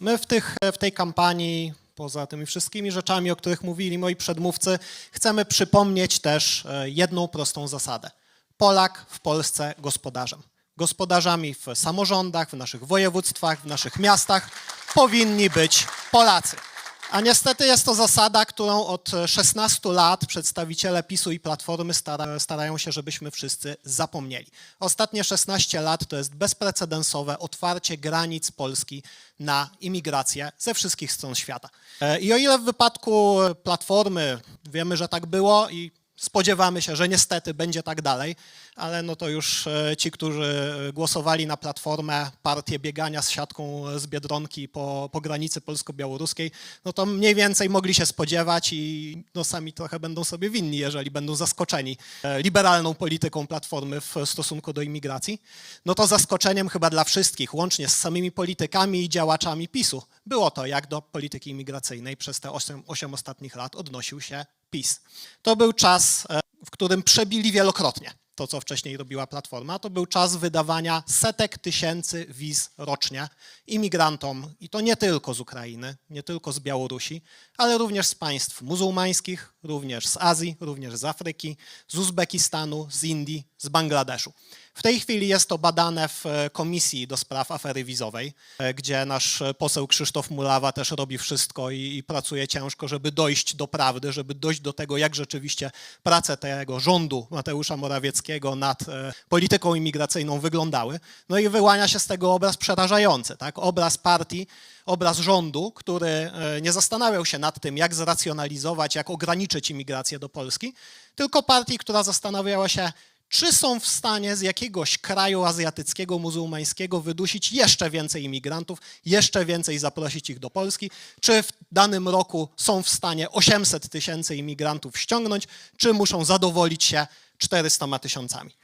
My w, tych, w tej kampanii, poza tymi wszystkimi rzeczami, o których mówili moi przedmówcy, chcemy przypomnieć też e, jedną prostą zasadę. Polak w Polsce gospodarzem. Gospodarzami w samorządach, w naszych województwach, w naszych miastach powinni być Polacy. A niestety jest to zasada, którą od 16 lat przedstawiciele PiSu i Platformy stara, starają się, żebyśmy wszyscy zapomnieli. Ostatnie 16 lat to jest bezprecedensowe otwarcie granic Polski na imigrację ze wszystkich stron świata. E, I o ile w wypadku Platformy wiemy, że tak było i spodziewamy się, że niestety będzie tak dalej, ale no to już e, ci, którzy głosowali na Platformę, partię biegania z siatką z Biedronki po, po granicy polsko-białoruskiej, no to mniej więcej mogli się spodziewać i no sami trochę będą sobie winni, jeżeli będą zaskoczeni e, liberalną polityką Platformy w stosunku do imigracji. No to zaskoczeniem chyba dla wszystkich, łącznie z samymi politykami i działaczami PiSu, było to, jak do polityki imigracyjnej przez te 8, 8 ostatnich lat odnosił się PiS. To był czas, e, w którym przebili wielokrotnie to, co wcześniej robiła Platforma. To był czas wydawania setek tysięcy wiz rocznie imigrantom, i to nie tylko z Ukrainy, nie tylko z Białorusi, ale również z państw muzułmańskich, również z Azji, również z Afryki, z Uzbekistanu, z Indii, z Bangladeszu. W tej chwili jest to badane w e, Komisji do Spraw Afery Wizowej, e, gdzie nasz e, poseł Krzysztof Mulawa też robi wszystko i, i pracuje ciężko, żeby dojść do prawdy, żeby dojść do tego, jak rzeczywiście prace tego rządu Mateusza Morawieckiego nad polityką imigracyjną wyglądały. No i wyłania się z tego obraz przerażający, tak? Obraz partii, obraz rządu, który nie zastanawiał się nad tym, jak zracjonalizować, jak ograniczyć imigrację do Polski, tylko partii, która zastanawiała się, czy są w stanie z jakiegoś kraju azjatyckiego, muzułmańskiego wydusić jeszcze więcej imigrantów, jeszcze więcej zaprosić ich do Polski, czy w danym roku są w stanie 800 tysięcy imigrantów ściągnąć, czy muszą zadowolić się 400 tysiącami.